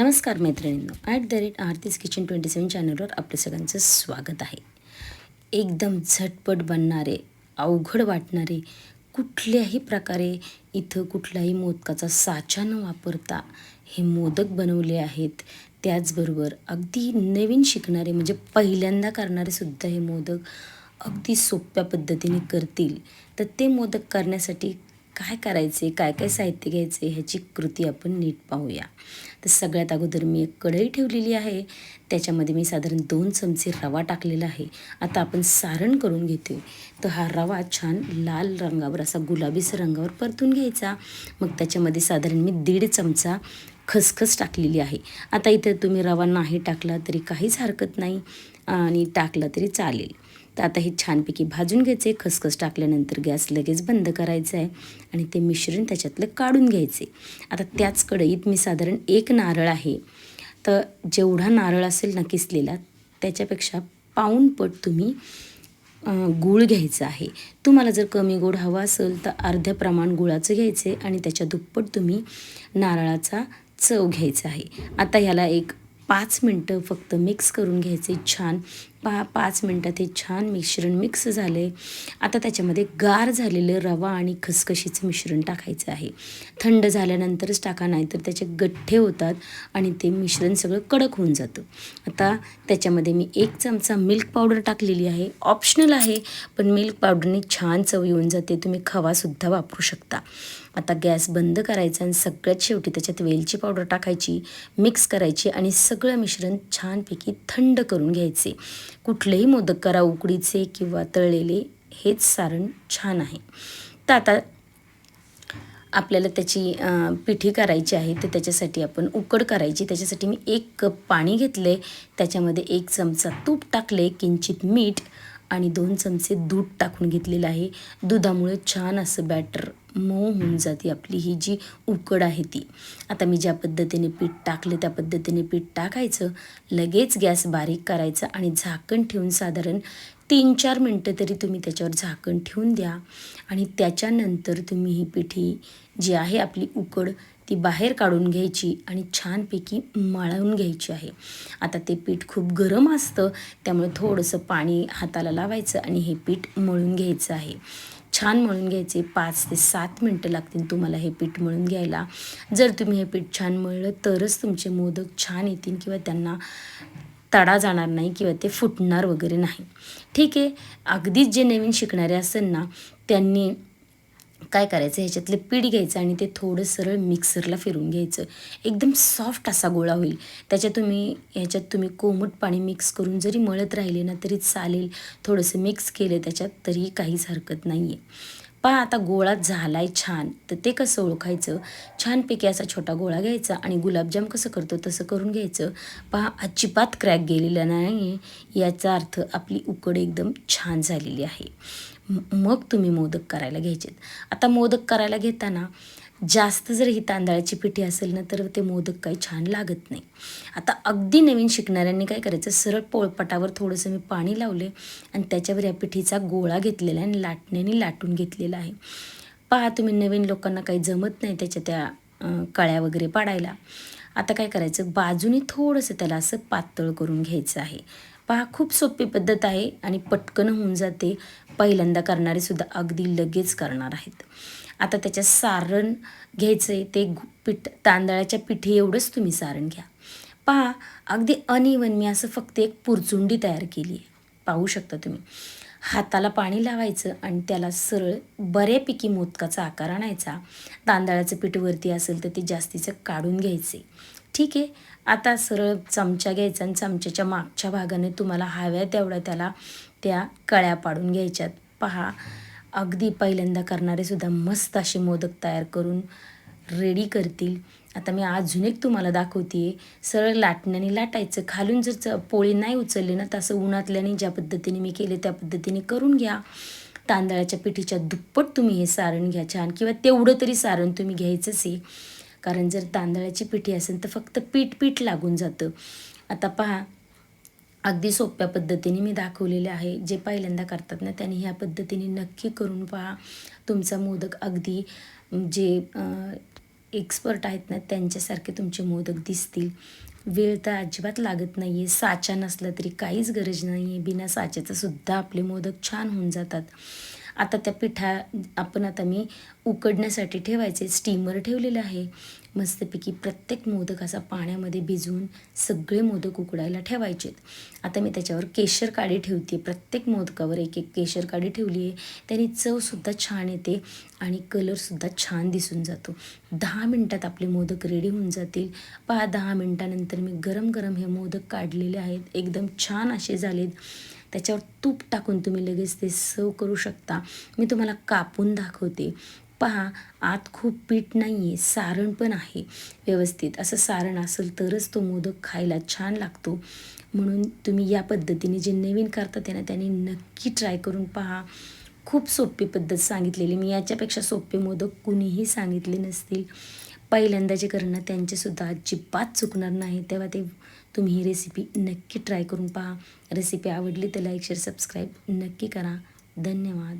नमस्कार मैत्रिणींनो at the rate Aarti's kitchen twenty seven चॅनलवर आपलं सगळ्यांचं स्वागत आहे. एकदम झटपट बनणारे अवघड वाटणारे कुठल्याही प्रकारे इथं कुठलाही मोदकाचा साचा न वापरता हे मोदक बनवले आहेत. त्याचबरोबर अगदी नवीन शिकणारे म्हणजे पहिल्यांदा करणारे सुद्धा हे मोदक अगदी सोप्या पद्धतीने करतील. तर ते मोदक करण्यासाठी काय करायचे काय काय साहित्य घ्यायचे ह्याची कृती आपण नीट पाहूया. तर सगळ्यात अगोदर मी एक कढई ठेवलेली आहे. त्याच्यामध्ये मी साधारण दोन चमचे रवा टाकलेला आहे. आता आपण सारण करून घेते तर हा रवा छान लाल रंगावर असा गुलाबीसर रंगावर परतून घ्यायचा. मग त्याच्यामध्ये साधारण मी दीड चमचा खसखस टाकलेली आहे. आता इथं तुम्ही रवा नाही टाकला तरी काहीच हरकत नाही आणि टाकला तरी चालेल. तर आता हे छानपैकी भाजून घ्यायचे खसखस टाकल्यानंतर गॅस लगेच बंद करायचा आहे आणि ते मिश्रण त्याच्यातलं काढून घ्यायचे आता त्याच कढईत मी साधारण एक नारळ आहे. तर जेवढा नारळ असेल ना किसलेला त्याच्यापेक्षा पाऊण पट तुम्ही गूळ घ्यायचं आहे. तुम्हाला जर कमी गोड हवा असेल तर अर्ध्या प्रमाण गुळाचं घ्यायचं आहे आणि त्याच्या दुप्पट तुम्ही नारळाचा चव घ्यायचा आहे. आता ह्याला एक पाच मिनटं फक्त मिक्स करून घ्यायचे छान. पा पाच मिनटात हे छान मिश्रण मिक्स झाले आता त्याच्यामध्ये गार झालेलं रवा आणि खसखशीचं मिश्रण टाकायचं आहे. थंड झाल्यानंतरच टाका नाही तर त्याचे गठ्ठे होतात आणि ते मिश्रण सगळं कडक होऊन जातं. आता त्याच्यामध्ये मी एक चमचा मिल्क पावडर टाकलेली आहे. ऑप्शनल आहे पण मिल्क पावडरने छान चव येऊन जाते. तुम्ही खवासुद्धा वापरू शकता. आता गॅस बंद करायचा आणि सगळ्यात शेवटी त्याच्यात वेलची पावडर टाकायची मिक्स करायची आणि सगळं मिश्रण छानपैकी थंड करून घ्यायचे. कुठलेही मोदक करा उकडीचे किंवा तळलेले हेच सारण छान आहे. तर आता आपल्याला त्याची पिठी करायची आहे तर त्याच्यासाठी आपण उकड करायची. त्याच्यासाठी मी एक कप पाणी घेतले त्याच्यामध्ये एक चमचा तूप टाकले किंचित मीठ आणि दोन चमचे दूध टाकून घेतलेलं आहे. दुधामुळे छान असं बॅटर मऊ होऊन जाते आपली ही जी उकड आहे ती. आता मी ज्या पद्धतीने पीठ टाकले त्या पद्धतीने पीठ टाकायचं. लगेच गॅस बारीक करायचा आणि झाकण ठेवून साधारण तीन चार मिनटं तरी तुम्ही त्याच्यावर झाकण ठेवून द्या. आणि त्याच्यानंतर तुम्ही ही पिठी जी आहे आपली उकड ती बाहेर काढून घ्यायची आणि छानपैकी मळून घ्यायची आहे. आता ते पीठ खूप गरम असतं त्यामुळे थोडंसं पाणी हाताला लावायचं आणि हे पीठ मळून घ्यायचं आहे. छान मळून घ्यायचे पाच ते सात मिनटं लागतील तुम्हाला हे पीठ मळून घ्यायला. जर तुम्ही हे पीठ छान मळलं तरच तुमचे मोदक छान येतील किंवा त्यांना तडा जाणार नाही किंवा ते फुटणार वगैरे नाही. ठीक आहे? अगदीच जे नवीन शिकणारे असेल ना त्यांनी काय करायचं? ह्याच्यातले पीठ घ्यायचं आणि ते थोडं सरळ मिक्सरला फिरून घ्यायचं. एकदम सॉफ्ट असा गोळा होईल. त्याच्यात तुम्ही ह्याच्यात तुम्ही कोमट पाणी मिक्स करून जरी मळत राहिले ना तरी चालेल. थोडंसं मिक्स केलं त्याच्यात तरी काहीच हरकत नाही आहे पहा आता गोळा झाला आहे छान. तर ते कसं ओळखायचं? छानपैकी असा छोटा गोळा घ्यायचा आणि गुलाबजाम कसं करतो तसं करून घ्यायचं. पहा अजिबात क्रॅक गेलेला नाही याचा अर्थ आपली उकड एकदम छान झालेली आहे. मग तुम्ही मोदक करायला घ्यायचेत. आता मोदक करायला घेताना जास्त जर ही तांदळाची पिठी असेल ना तर ते मोदक काही छान लागत नाही. आता अगदी नवीन शिकणाऱ्यांनी काय करायचं सरळ पोळपटावर थोडंसं मी पाणी लावले आणि त्याच्यावर या पिठीचा गोळा घेतलेला आहे आणि लाटण्याने लाटून घेतलेला आहे. पहा तुम्ही नवीन लोकांना काही जमत नाही त्याच्या त्या कळ्या वगैरे पाडायला. आता काय करायचं बाजूने थोडंसं त्याला असं पातळ करून घ्यायचं आहे. पहा खूप सोपी पद्धत आहे आणि पटकन होऊन जाते. पहिल्यांदा करणारे सुद्धा अगदी लगेच करणार आहेत. आता त्याच्यात सारण घ्यायचं आहे ते पीठ तांदळाच्या पिठी एवढंच तुम्ही सारण घ्या. पहा अगदी अनिवन मी असं फक्त एक पुरचुंडी तयार केली आहे. पाहू शकता तुम्ही. हाताला पाणी लावायचं आणि त्याला सरळ बऱ्यापैकी मोदकाचा आकार आणायचा. तांदळाचं पीठ वरती असेल तर ते जास्तीचं काढून घ्यायचे. ठीक आहे आता सरळ चमचा घ्यायचा आणि चमच्याच्या मागच्या भागाने तुम्हाला हव्या तेवढ्या त्याला त्या कळ्या पाडून घ्यायच्यात. पहा अगदी पहिल्यांदा करणारे सुद्धा मस्त असे मोदक तयार करून रेडी करतील. आता मी अजून एक तुम्हाला दाखवते सरळ लाटण्याने लाटायचं. खालून जर च पोळी नाही उचलली ना तसं उन्हातल्याने ज्या पद्धतीने मी केले त्या पद्धतीने करून घ्या. तांदळाच्या पिठीच्या दुप्पट तुम्ही हे सारण घ्या छान किंवा तेवढं तरी सारण तुम्ही घ्यायचंच आहे. कारण जर तांदळाची पिठी असेल तर फक्त पीठ पीठ लागून जातं. आता पहा अगदी सोप्या पद्धतीने मी दाखवलेले आहे. जे पहिल्यांदा करतात ना त्यांनी ह्या पद्धतीने नक्की करून पहा. तुमचा मोदक अगदी जे एक्सपर्ट आहेत ना त्यांच्यासारखे तुमचे मोदक दिसतील. वेळ तर अजिबात लागत नाही आहे साचा नसला तरी काहीच गरज नाही आहे बिना साच्याचं सुद्धा आपले मोदक छान होऊन जातात. आता त्या पिठा आपण आता मी उकडण्यासाठी ठेवायचे स्टीमर ठेवलेलं आहे. मस्तपैकी प्रत्येक मोदक असा पाण्यामध्ये भिजवून सगळे मोदक उकडायला ठेवायचेत. आता मी त्याच्यावर केशर काडी ठेवते. प्रत्येक मोदकावर एक एक केशर काडी ठेवली आहे. त्याने चवसुद्धा छान येते आणि कलरसुद्धा छान दिसून जातो. दहा मिनटात आपले मोदक रेडी होऊन जातील. पहा दहा मिनटानंतर मी गरम गरम हे मोदक काढलेले आहेत. एकदम छान असे झालेत. त्याच्यावर तूप टाकून तुम्ही लगेच ते सर्व करू शकता. मी तुम्हाला कापून दाखवते. पहा आत खूप पीठ नाही आहे सारण पण आहे व्यवस्थित. असं सारण असेल तरच तो मोदक खायला छान लागतो. म्हणून तुम्ही या पद्धतीने जे नवीन करता त्यांना त्यांनी नक्की ट्राय करून पहा. खूप सोपी पद्धत सांगितलेली. मी याच्यापेक्षा सोपे मोदक कुणीही सांगितले नसतील. पहिल्यांदा जे करणं त्यांचेसुद्धा अजिबात चुकणार नाही. तेव्हा ते तुम्ही ही रेसिपी नक्की ट्राय करून पहा. रेसिपी आवडली तर लाईक शेअर सबस्क्राईब नक्की करा. धन्यवाद.